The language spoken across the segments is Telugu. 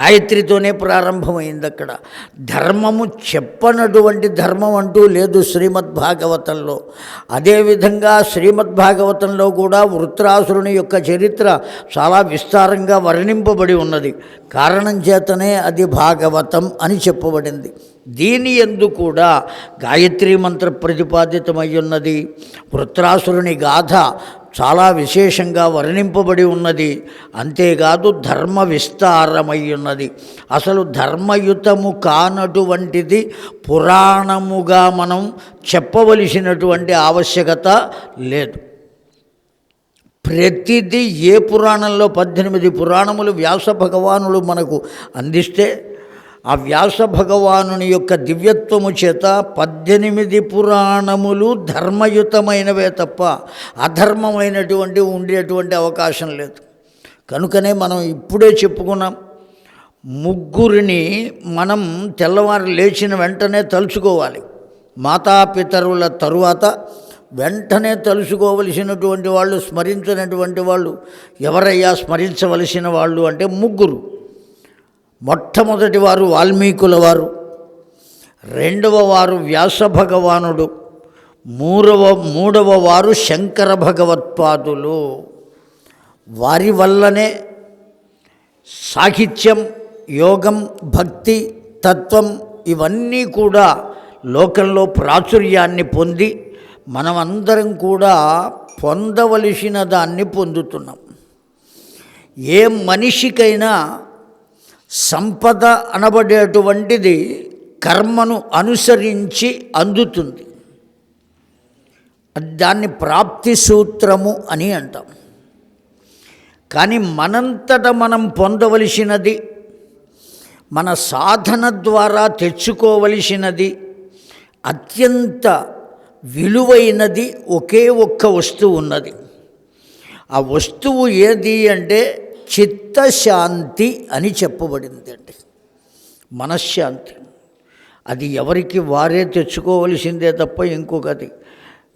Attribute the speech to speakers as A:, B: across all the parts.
A: గాయత్రితోనే ప్రారంభమైంది అక్కడ. ధర్మము చెప్పనటువంటి ధర్మం అంటూ లేదు శ్రీమద్భాగవతంలో. అదేవిధంగా శ్రీమద్భాగవతంలో కూడా వృత్రాసురుని యొక్క చరిత్ర చాలా విస్తారంగా వర్ణింపబడి ఉన్నది. కారణం చేతనే అది భాగవతం అని చెప్పబడింది. దీని ఎందు కూడా గాయత్రి మంత్ర ప్రతిపాదితమై ఉన్నది. వృత్రాసురుని గాథ చాలా విశేషంగా వర్ణింపబడి ఉన్నది. అంతేకాదు ధర్మ విస్తారమై ఉన్నది అసలు ధర్మయుతము కానటువంటిది పురాణముగా మనం చెప్పవలసినటువంటి ఆవశ్యకత లేదు. ప్రతిదీ ఏ పురాణంలో పద్దెనిమిది పురాణములు వ్యాస భగవానుడు మనకు అందిస్తే ఆ వ్యాస భగవానుని యొక్క దివ్యత్వము చేత పద్దెనిమిది పురాణములు ధర్మయుతమైనవే తప్ప అధర్మమైనటువంటి ఉండేటువంటి అవకాశం లేదు. కనుకనే మనం ఇప్పుడే చెప్పుకున్నాం ముగ్గురిని మనం తెల్లవారు లేచిన వెంటనే తలుచుకోవాలి. మాతాపితరుల తరువాత వెంటనే తలుచుకోవలసినటువంటి వాళ్ళు స్మరించినటువంటి వాళ్ళు ఎవరయ్యా స్మరించవలసిన వాళ్ళు అంటే ముగ్గురు. మొట్టమొదటి వారు వాల్మీకుల వారు రెండవ వారు వ్యాస భగవానుడు మూడవ మూడవ వారు శంకర భగవత్పాదులు వారి వల్లనే సాహిత్యం యోగం భక్తి తత్వం ఇవన్నీ కూడా లోకంలో ప్రాచుర్యాన్ని పొంది మనమందరం కూడా పొందవలసిన దాన్ని పొందుతున్నాం. ఏ మనిషికైనా సంపద అనబడేటువంటిది కర్మను అనుసరించి అందుతుంది. దాన్ని ప్రాప్తి సూత్రము అని అంటాం. కానీ మనంతట మనం పొందవలసినది మన సాధన ద్వారా తెచ్చుకోవలసినది అత్యంత విలువైనది ఒకే ఒక్క వస్తువు ఉన్నది. ఆ వస్తువు ఏది అంటే చిత్తశాంతి అని చెప్పబడింది అండి మనశ్శాంతి. అది ఎవరికి వారే తెచ్చుకోవలసిందే తప్ప ఇంకొకటి.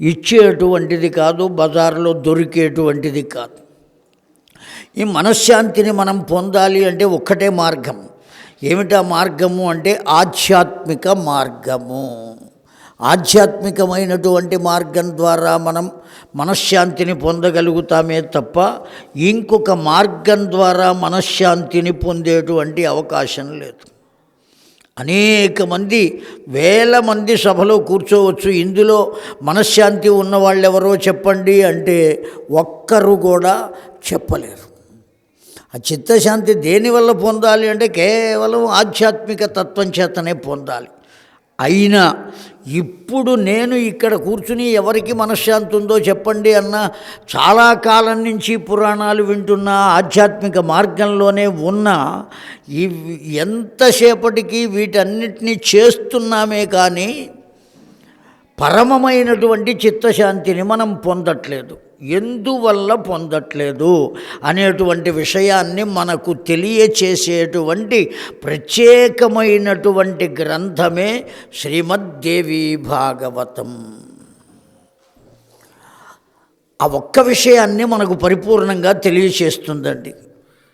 A: ఇచ్చేటువంటిది కాదు బజార్లో దొరికేటువంటిది కాదు. ఈ మనశ్శాంతిని మనం పొందాలి అంటే ఒక్కటే మార్గం. ఏమిటా మార్గము అంటే ఆధ్యాత్మిక మార్గము. ఆధ్యాత్మికమైనటువంటి మార్గం ద్వారా మనం మనశ్శాంతిని పొందగలుగుతామే తప్ప ఇంకొక మార్గం ద్వారా మనశ్శాంతిని పొందేటువంటి అవకాశం లేదు. అనేక మంది వేల మంది సభలో కూర్చోవచ్చు. ఇందులో మనశ్శాంతి ఉన్న వాళ్ళెవరో చెప్పండి అంటే ఒక్కరు కూడా చెప్పలేరు. ఆ చిత్తశాంతి దేనివల్ల పొందాలి అంటే కేవలం ఆధ్యాత్మిక తత్వం చేతనే పొందాలి. అయినా ఇప్పుడు నేను ఇక్కడ కూర్చుని ఎవరికి మనశ్శాంతి ఉందో చెప్పండి అన్న చాలా కాలం నుంచి పురాణాలు వింటున్న ఆధ్యాత్మిక మార్గంలోనే ఉన్న ఇవి ఎంతసేపటికి వీటన్నిటినీ చేస్తున్నామే కానీ పరమమైనటువంటి చిత్తశాంతిని మనం పొందట్లేదు. ఎందువల్ల పొందట్లేదు? అనేటువంటి విషయాన్ని మనకు తెలియచేసేటువంటి ప్రత్యేకమైనటువంటి గ్రంథమే శ్రీమద్దేవి భాగవతం. ఆ ఒక్క విషయాన్ని మనకు పరిపూర్ణంగా తెలియచేస్తుందండి.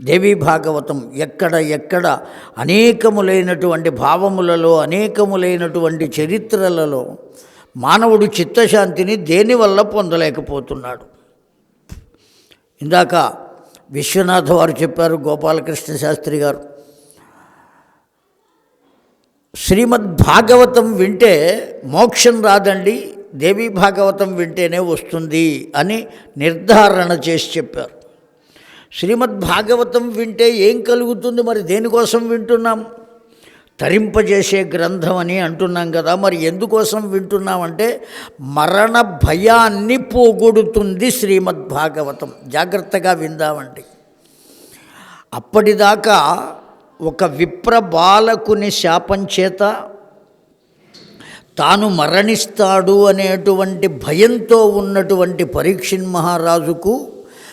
A: దేవీ భాగవతం ఎక్కడ ఎక్కడ అనేకములైనటువంటి భావములలో అనేకములైనటువంటి చరిత్రలలో మానవుడు చిత్తశాంతిని దేనివల్ల పొందలేకపోతున్నాడు? ఇందాక విశ్వనాథ్ వారు చెప్పారు గోపాలకృష్ణ శాస్త్రి గారు. శ్రీమద్ భాగవతం వింటే మోక్షం రాదండి దేవీ భాగవతం వింటేనే వస్తుంది అని నిర్ధారణ చేసి చెప్పారు. శ్రీమద్ భాగవతం వింటే ఏం కలుగుతుంది? మరి దేనికోసం వింటున్నాం? తరింపజేసే గ్రంథం అని అంటున్నాం కదా మరి ఎందుకోసం వింటున్నామంటే మరణ భయాన్ని పోగొడుతుంది శ్రీమద్భాగవతం. జాగ్రత్తగా విందామండి. అప్పటిదాకా ఒక విప్ర బాలకుని శాపం చేత తాను మరణిస్తాడు అనేటువంటి భయంతో ఉన్నటువంటి పరీక్షిన్ మహారాజుకు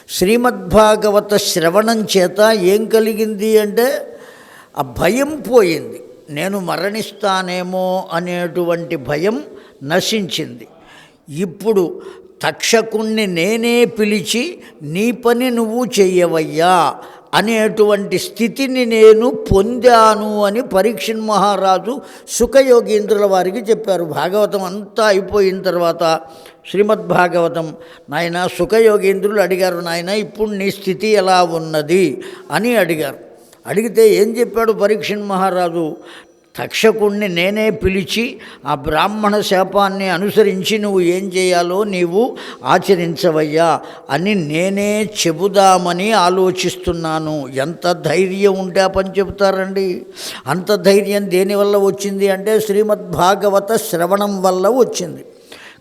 A: శ్రీమద్భాగవత శ్రవణం చేత ఏం కలిగింది అంటే ఆ భయం పోయింది. నేను మరణిస్తానేమో అనేటువంటి భయం నశించింది. ఇప్పుడు తక్షకుణ్ణి నేనే పిలిచి నీ పని నువ్వు చెయ్యవయ్యా అనేటువంటి స్థితిని నేను పొందాను అని పరీక్షణ్ మహారాజు సుఖయోగీంద్రుల వారికి చెప్పారు. భాగవతం అంతా అయిపోయిన తర్వాత శ్రీమద్భాగవతం నాయన సుఖయోగీంద్రులు అడిగారు నాయన ఇప్పుడు నీ స్థితి ఎలా ఉన్నది? అని అడిగారు. అడిగితే ఏం చెప్పాడు పరీక్షణ్ మహారాజు? తక్షకుణ్ణి నేనే పిలిచి ఆ బ్రాహ్మణ శాపాన్ని అనుసరించి నువ్వు ఏం చేయాలో నీవు ఆచరించవయ్యా అని నేనే చెబుదామని ఆలోచిస్తున్నాను. ఎంత ధైర్యం ఉంటే ఆ పని చెబుతారండి. అంత ధైర్యం దేనివల్ల వచ్చింది అంటే శ్రీమద్భాగవత శ్రవణం వల్ల వచ్చింది.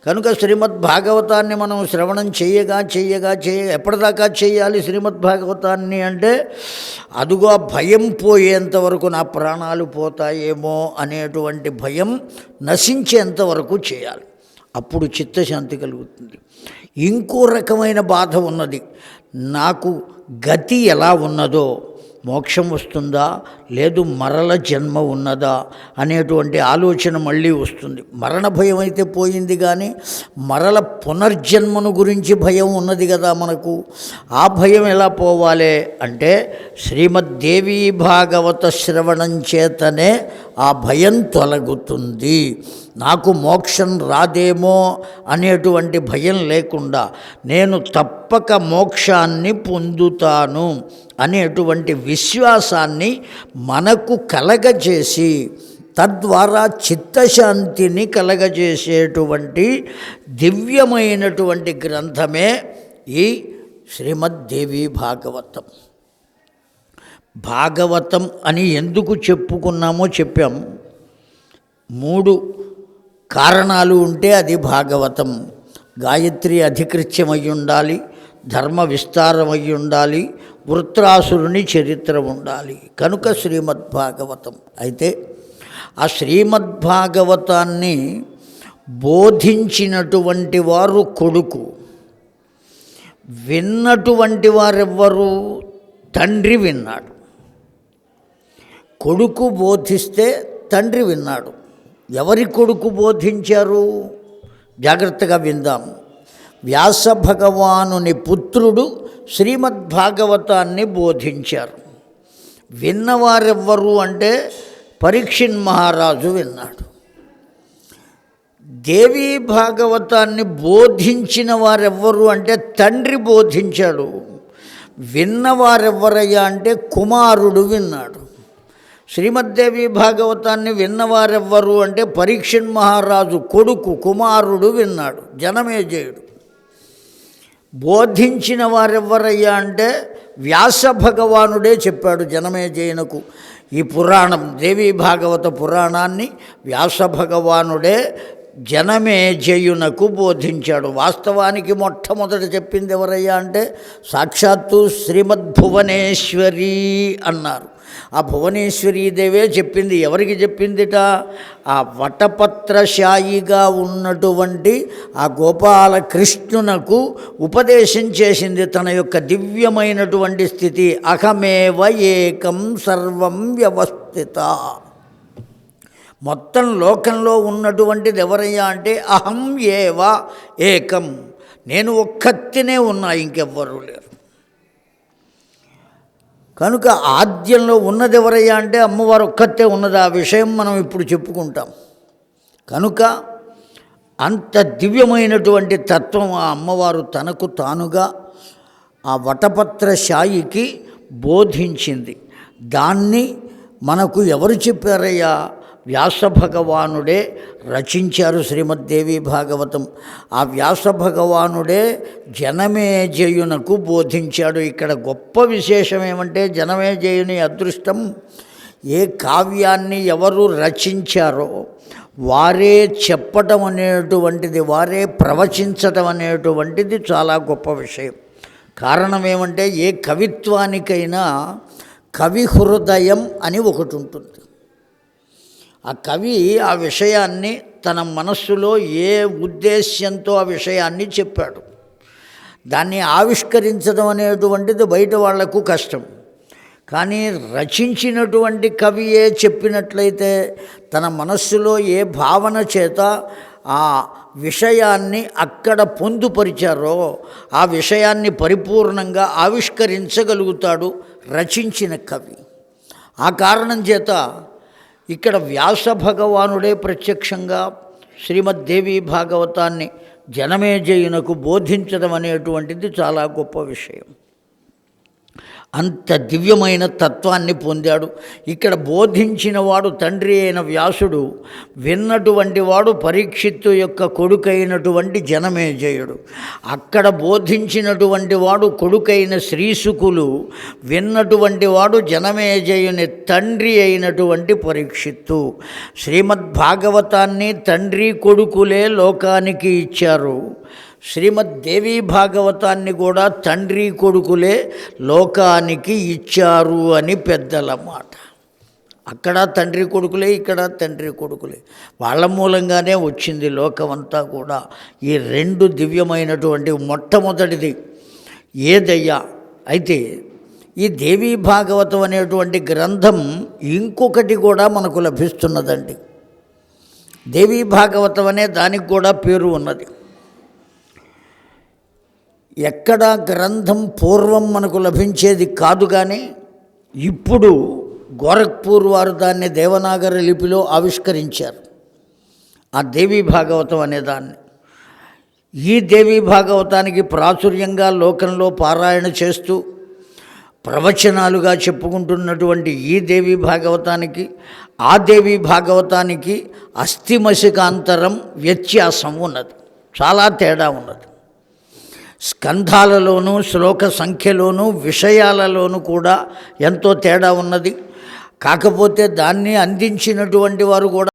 A: కనుక శ్రీమద్ భాగవతాన్ని మనం శ్రవణం చేయగా చేయగా చేయ ఎప్పటిదాకా చేయాలి శ్రీమద్భాగవతాన్ని అంటే అదుగో ఆ భయం పోయేంత వరకు నా ప్రాణాలు పోతాయేమో అనేటువంటి భయం నశించేంత వరకు చేయాలి. అప్పుడు చిత్తశాంతి కలుగుతుంది. ఇంకో రకమైన బాధ ఉన్నది. నాకు గతి ఎలా ఉన్నదో మోక్షం వస్తుందా? లేదు మరల జన్మ ఉన్నదా? అనేటువంటి ఆలోచన మళ్ళీ వస్తుంది. మరణ భయం అయితే పోయింది కానీ మరల పునర్జన్మను గురించి భయం ఉన్నది కదా మనకు. ఆ భయం ఎలా పోవాలి అంటే శ్రీమద్దేవీ భాగవత శ్రవణం చేతనే ఆ భయం తొలగుతుంది. నాకు మోక్షం రాదేమో అనేటువంటి భయం లేకుండా నేను తప్పక మోక్షాన్ని పొందుతాను అనేటువంటి విశ్వాసాన్ని మనకు కలగజేసి తద్వారా చిత్తశాంతిని కలగజేసేటువంటి దివ్యమైనటువంటి గ్రంథమే ఈ శ్రీమద్దేవి భాగవతం. భాగవతం అని ఎందుకు చెప్పుకున్నామో చెప్పాం. మూడు కారణాలు ఉంటే అది భాగవతం. గాయత్రి అధికృత్యమై ఉండాలి. ధర్మ విస్తారమై ఉండాలి వృత్రాసురుని చరిత్ర ఉండాలి కనుక శ్రీమద్భాగవతం. అయితే ఆ శ్రీమద్భాగవతాన్ని బోధించినటువంటి వారు కొడుకు. విన్నటువంటి వారెవ్వరు? తండ్రి విన్నాడు. కొడుకు బోధిస్తే తండ్రి విన్నాడు. ఎవరి కొడుకు బోధించారు? జాగ్రత్తగా విందాము. వ్యాస భగవానుని పుత్రుడు శ్రీమద్భాగవతాన్ని బోధించారు. విన్నవారెవ్వరు అంటే పరీక్షిన్ మహారాజు విన్నాడు. దేవీ భాగవతాన్ని బోధించిన వారెవ్వరు అంటే తండ్రి బోధించాడు. విన్నవారెవ్వరయ్యా అంటే కుమారుడు విన్నాడు. శ్రీమద్దేవి భాగవతాన్ని విన్నవారెవ్వరు అంటే పరీక్షణ్ మహారాజు కొడుకు కుమారుడు విన్నాడు. జనమేజయుడు. బోధించిన వారెవ్వరయ్యా అంటే వ్యాస భగవానుడే చెప్పాడు జనమేజయనకు ఈ పురాణం దేవీ భాగవత పురాణాన్ని వ్యాస భగవానుడే జనమేజయునకు బోధించాడు. వాస్తవానికి మొట్టమొదట చెప్పింది ఎవరయ్యా అంటే సాక్షాత్తు శ్రీమద్భువనేశ్వరి అన్నారు. ఆ భువనేశ్వరీదేవే చెప్పింది. ఎవరికి చెప్పిందిట? ఆ వటపత్రశాయిగా ఉన్నటువంటి ఆ గోపాలకృష్ణునకు ఉపదేశం చేసింది తన యొక్క దివ్యమైనటువంటి స్థితి. అహమేవ ఏకం సర్వం వ్యవస్థిత. మొత్తం లోకంలో ఉన్నటువంటిది ఎవరయ్యా అంటే అహం ఏవ ఏకం. నేను ఒక్కత్తినే ఉన్నా ఇంకెవ్వరూ లేరు. కనుక ఆద్యంలో ఉన్నది ఎవరయ్యా అంటే అమ్మవారు ఒక్కతే ఉన్నది. ఆ విషయం మనం ఇప్పుడు చెప్పుకుంటాం. కనుక అంత దివ్యమైనటువంటి తత్వం ఆ అమ్మవారు తనకు తానుగా ఆ వటపత్ర శాయికి బోధించింది. దాన్ని మనకు ఎవరు చెప్పారయ్యా? వ్యాస భగవానుడే రచించారు శ్రీమద్దేవి భాగవతం. ఆ వ్యాస భగవానుడే జనమేజయునకు బోధించాడు. ఇక్కడ గొప్ప విశేషం ఏమంటే జనమేజయుని అదృష్టం. ఏ కావ్యాన్ని ఎవరు రచించారో వారే చెప్పటం అనేటువంటిది వారే ప్రవచించటం అనేటువంటిది చాలా గొప్ప విషయం. కారణం ఏమంటే ఏ కవిత్వానికైనా కవి హృదయం అని ఒకటి ఉంటుంది. ఆ కవి ఆ విషయాన్ని తన మనస్సులో ఏ ఉద్దేశ్యంతో ఆ విషయాన్ని చెప్పాడు. దాన్ని ఆవిష్కరించడం అనేటువంటిది బయట వాళ్ళకు కష్టం. కానీ రచించినటువంటి కవియే చెప్పినట్లయితే తన మనస్సులో ఏ భావన చేత ఆ విషయాన్ని అక్కడ పొందుపరిచారో ఆ విషయాన్ని పరిపూర్ణంగా ఆవిష్కరించగలుగుతాడు రచించిన కవి. ఆ కారణం చేత ఇక్కడ వ్యాస భగవానుడే ప్రత్యక్షంగా శ్రీమద్దేవి భాగవతాన్ని జనమేజయునకు బోధించడం అనేటువంటిది చాలా గొప్ప విషయం. అంత దివ్యమైన తత్వాన్ని పొందాడు. ఇక్కడ బోధించిన వాడు తండ్రి అయిన వ్యాసుడు విన్నటువంటి వాడు పరీక్షిత్తు యొక్క కొడుకైనటువంటి జనమేజయుడు. అక్కడ బోధించినటువంటి వాడు కొడుకైన శ్రీసుకులు విన్నటువంటి వాడు జనమేజయుని తండ్రి అయినటువంటి పరీక్షిత్తు. శ్రీమద్భాగవతాన్ని తండ్రి కొడుకులే లోకానికి ఇచ్చారు. శ్రీమద్ దేవీ భాగవతాన్ని కూడా తండ్రి కొడుకులే లోకానికి ఇచ్చారు అని పెద్దల మాట. అక్కడ తండ్రి కొడుకులే ఇక్కడ తండ్రి కొడుకులే. వాళ్ళ మూలంగానే వచ్చింది లోకమంతా కూడా. ఈ రెండు దివ్యమైనటువంటి మొట్టమొదటిది ఏదయ్యా? అయితే ఈ దేవీ భాగవతం అనేటువంటి గ్రంథం ఇంకొకటి కూడా మనకు లభిస్తున్నదండి. దేవీ భాగవతం అనే దానికి కూడా పేరు ఉన్నది. ఎక్కడా గ్రంథం పూర్వం మనకు లభించేది కాదు కానీ ఇప్పుడు గోరఖ్పూర్ వారు దాన్ని దేవనాగరి లిపిలో ఆవిష్కరించారు. ఆ దేవీ భాగవతం అనే దాన్ని. ఈ దేవీ భాగవతానికి ప్రాచుర్యంగా లోకంలో పారాయణ చేస్తూ ప్రవచనాలుగా చెప్పుకుంటున్నటువంటి ఈ దేవి భాగవతానికి ఆ దేవి భాగవతానికి అస్థిమసికాంతరం వ్యత్యాసం ఉన్నది. చాలా తేడా ఉన్నది. స్కంధాలలోనూ శ్లోక సంఖ్యలోనూ విషయాలలోనూ కూడా ఎంతో తేడా ఉన్నది. కాకపోతే దాన్ని అందించినటువంటి వారు కూడా